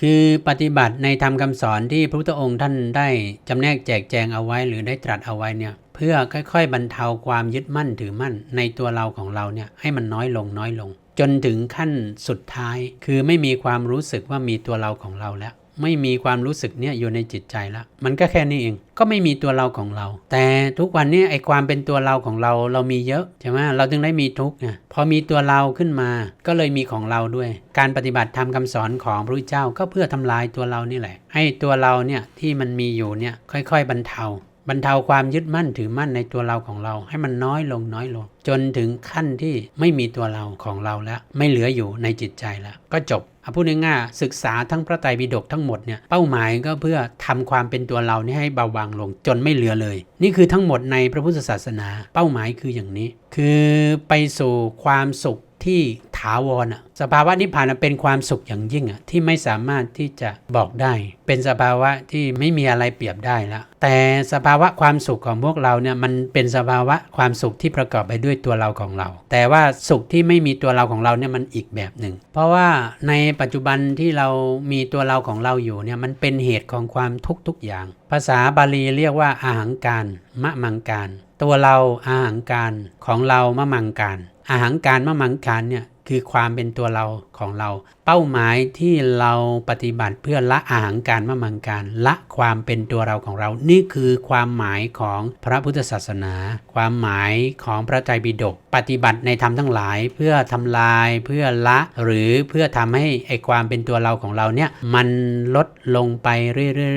คือปฏิบัติในธรรมคำสอนที่พระพุทธองค์ท่านได้จำแนกแจกแจงเอาไว้หรือได้ตรัสเอาไว้เนี่ยเพื่อค่อย ๆ บรรเทาความยึดมั่นถือมั่นในตัวเราของเราเนี่ยให้มันน้อยลงน้อยลง จนถึงขั้นสุดท้าย คือไม่มีความรู้สึกว่ามีตัวเราของเราแล้ว ไม่มีความรู้สึกเนี่ยอยู่ในจิตใจแล้วมันก็แค่นี้เองก็ไม่มีตัวเราของเรา แต่ทุกวันนี้ไอ้ความเป็นตัวเราของเราเรามีเยอะใช่ไหมเราจึงได้มีทุกข์ไงพอมีตัวเราขึ้นมา ก็เลยมีของเราด้วย การปฏิบัติธรรมคำสอนของพระเจ้าก็เพื่อทำลายตัวเรานี่แหละ ให้ตัวเราเนี่ยที่มันมีอยู่เนี่ยค่อย ๆ บรรเทาบรรเทาความยึดมั่นถือมั่นในตัวเราของเราให้มันน้อยลงน้อยลง จนถึงขั้นที่ไม่มีตัวเราของเราแล้ว ไม่เหลืออยู่ในจิตใจแล้ว ก็จบ พูดง่ายๆศึกษาทั้งพระไตรปิฎกทั้งหมดเนี่ยเป้าหมายก็เพื่อทำความเป็นตัวเรานี่ให้เบาบางลงจนไม่เหลือเลย นี่คือทั้งหมดในพระพุทธศาสนา เป้าหมายคืออย่างนี้ คือไปสู่ความสุข ที่ถาวรอะสภาวะนิพพานเป็นความสุขอย่างยิ่งอะที่ไม่สามารถที่จะบอกได้ เป็นสภาวะที่ไม่มีอะไรเปรียบได้แล้วแต่สภาวะความสุขของพวกเราเนี่ยมันเป็นสภาวะความสุขที่ประกอบไปด้วยตัวเราของเรา แต่ว่าสุขที่ไม่มีตัวเราของเราเนี่ยมันอีกแบบหนึ่ง เพราะว่าในปัจจุบันที่เรามีตัวเราของเราอยู่เนี่ยมันเป็นเหตุของความทุกทุกอย่าง ภาษาบาลีเรียกว่าอาหังการมะมังการ ตัวเราอาหังการของเรามะมังการ อาหังการมะมังการเนี่ยคือความเป็นตัวเราของเรา เป้าหมายที่เราปฏิบัติเพื่อละอาหังการมะมังการ ละความเป็นตัวเราของเรา นี่คือความหมายของพระพุทธศาสนา ความหมายของพระไตรปิฎกปฏิบัติในธรรมทั้งหลาย เพื่อทำลายเพื่อละหรือเพื่อทำให้ไอความเป็นตัวเราของเราเนี่ยมันลดลงไป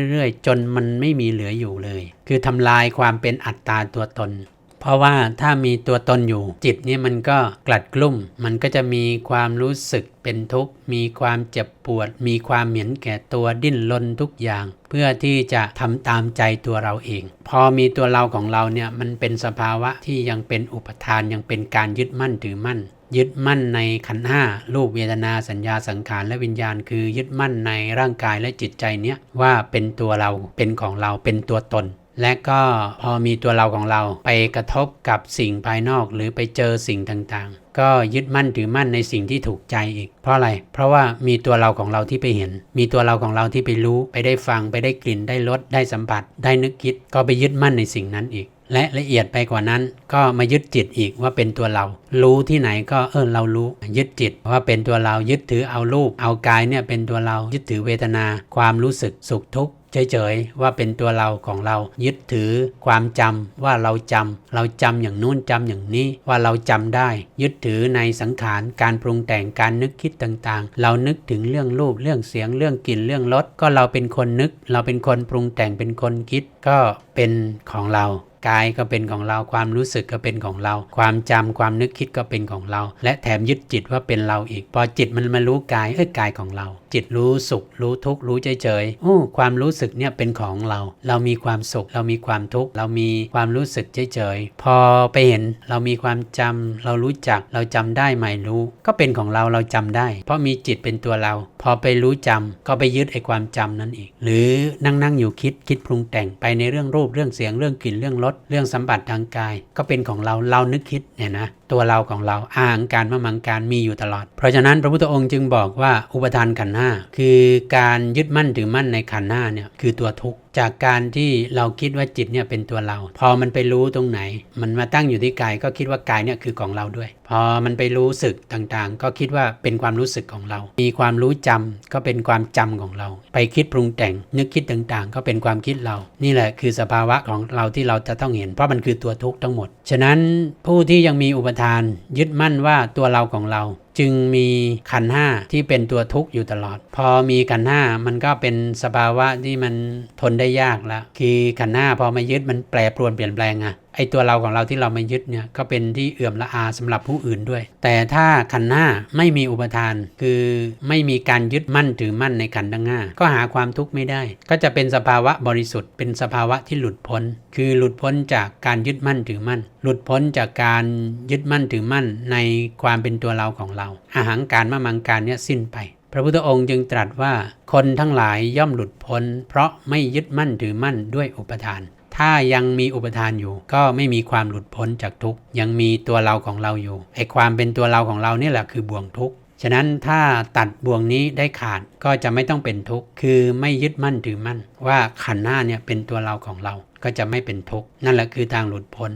เรื่อยๆจนมันไม่มีเหลืออยู่เลย คือทำลายความเป็นอัตตาตัวตน เพราะว่าถ้ามีตัวตนอยู่ จิตนี่มันก็กลัดกลุ่ม มันก็จะมีความรู้สึกเป็นทุกข์ มีความเจ็บปวด มีความเหม็นแก่ตัวดิ้นรนทุกอย่าง เพื่อที่จะทำตามใจตัวเราเอง พอมีตัวเราของเราเนี่ยมันเป็นสภาวะที่ยังเป็นอุปทานยังเป็นการยึดมั่นถือมั่น ยึดมั่นในขันห้ารูปเวทนาสัญญาสังขารและวิญญาณ คือยึดมั่นในร่างกายและจิตใจเนี้ยว่าเป็นตัวเราเป็นของเราเป็นตัวตน และก็พอมีตัวเราของเราไปกระทบกับสิ่งภายนอกหรือไปเจอสิ่งต่างๆ ก็ยึดมั่นถือมั่นในสิ่งที่ถูกใจอีก เพราะอะไร เพราะว่ามีตัวเราของเราที่ไปเห็น มีตัวเราของเราที่ไปรู้ ไปได้ฟัง ไปได้กลิ่น ได้รส ได้สัมผัส ได้นึกคิด ก็ไปยึดมั่นในสิ่งนั้นอีก และละเอียดไปกว่านั้น ก็มายึดจิตอีกว่าเป็นตัวเรา รู้ที่ไหนก็เออเรารู้ ยึดจิตว่าเป็นตัวเรายึดถือเอารูป เอากายเนี่ยเป็นตัวเรายึดถือเวทนา ความรู้สึกสุขทุกข์เฉยๆว่าเป็นตัวเราของเรา ยึดถือความจำว่าเราจำเราจำอย่างนู้นจำอย่างนี้ว่าเราจำได้ ยึดถือในสังขารการปรุงแต่งการนึกคิดต่างๆ เรานึกถึงเรื่องรูปเรื่องเสียงเรื่องกลิ่นเรื่องรสก็เราเป็นคนนึก เราเป็นคนปรุงแต่งเป็นคนคิดก็เป็นของเรา กายก็เป็นของเราความรู้สึกก็เป็นของเรา ความจำความนึกคิดก็เป็นของเรา และแถมยึดจิตว่าเป็นเราอีก พอจิตมันมารู้กายเอ้ยกายของเรา จิตรู้สุข รู้ทุกข์รู้เฉยๆโอ้ความรู้สึกเนี่ยเป็นของเรา เรามีความสุข เรามีความทุกข์เรามีความรู้สึกเฉยๆพอไปเห็นเรามีความจำเรารู้จักเราจำได้หม่รู้ ก็เป็นของเราเราจำได้ เพราะมีจิตเป็นตัวเราพอไปรู้จำก็ไปยึดไอ้ความจำนั้นอีก หรือนั่งนั่งอยู่คิดคิดปรุงแต่งไปในเรื่องรูปเรื่องเสียงเรื่องกลิ่นเรื่องรสเรื่องสัมผัสทางกาย ก็เป็นของเราเรานึกคิดเนี่ยนะตัวเราของเราอาหังการมมังการมีอยู่ตลอด เพราะฉะนั้นพระพุทธองค์จึงบอกว่าอุปทานขันห้าคือการยึดมั่นถือมั่นในขันห้าเนี่ยคือตัวทุกข์ จากการที่เราคิดว่าจิตเนี่ยเป็นตัวเรา พอมันไปรู้ตรงไหน มันมาตั้งอยู่ที่กายก็คิดว่ากายเนี่ยคือของเราด้วย พอมันไปรู้สึกต่างๆ ก็คิดว่าเป็นความรู้สึกของเรา มีความรู้จำก็เป็นความจำของเรา ไปคิดปรุงแต่ง นึกคิดต่างๆ ก็เป็นความคิดเรา นี่แหละคือสภาวะของเราที่เราจะต้องเห็น เพราะมันคือตัวทุกข์ทั้งหมด ฉะนั้นผู้ที่ยังมีอุปทานยึดมั่นว่าตัวเราของเรา จึงมีขันห้าที่เป็นตัวทุกข์อยู่ตลอด พอมีขันห้ามันก็เป็นสภาวะที่มันทนได้ยากแล้วคือขันห้าพอมายึดมันแปรปรวนเปลี่ยนแปลงอะ ไอตัวเราของเราที่เรามายึดเนี่ยก็เป็นที่เอื่อมละอาสำหรับผู้อื่นด้วย แต่ถ้าขันห้าไม่มีอุปทาน คือไม่มีการยึดมั่นถือมั่นในขันธ์ทั้งห้าก็หาความทุกข์ไม่ได้ ก็จะเป็นสภาวะบริสุทธิ์เป็นสภาวะที่หลุดพ้น คือหลุดพ้นจากการยึดมั่นถือมั่น หลุดพ้นจากการยึดมั่นถือมั่นในความเป็นตัวเราของเรา อาหารการมะมังการเนี่ยสิ้นไปพระพุทธองค์จึงตรัสว่า คนทั้งหลายย่อมหลุดพ้น เพราะไม่ยึดมั่นถือมั่นด้วยอุปทาน ถ้ายังมีอุปทานอยู่ ก็ไม่มีความหลุดพ้นจากทุกข์ยังมีตัวเราของเราอยู่ไอความเป็นตัวเราของเราเนี่ยแหละคือบ่วงทุกข์ฉะนั้นถ้าตัดบ่วงนี้ได้ขาดก็จะไม่ต้องเป็นทุกข์คือไม่ยึดมั่นถือมั่น ว่าขันหน้าเนี่ยเป็นตัวเราของเราก็จะไม่เป็นทุกข์นั่นแหละคือทางหลุดพ้น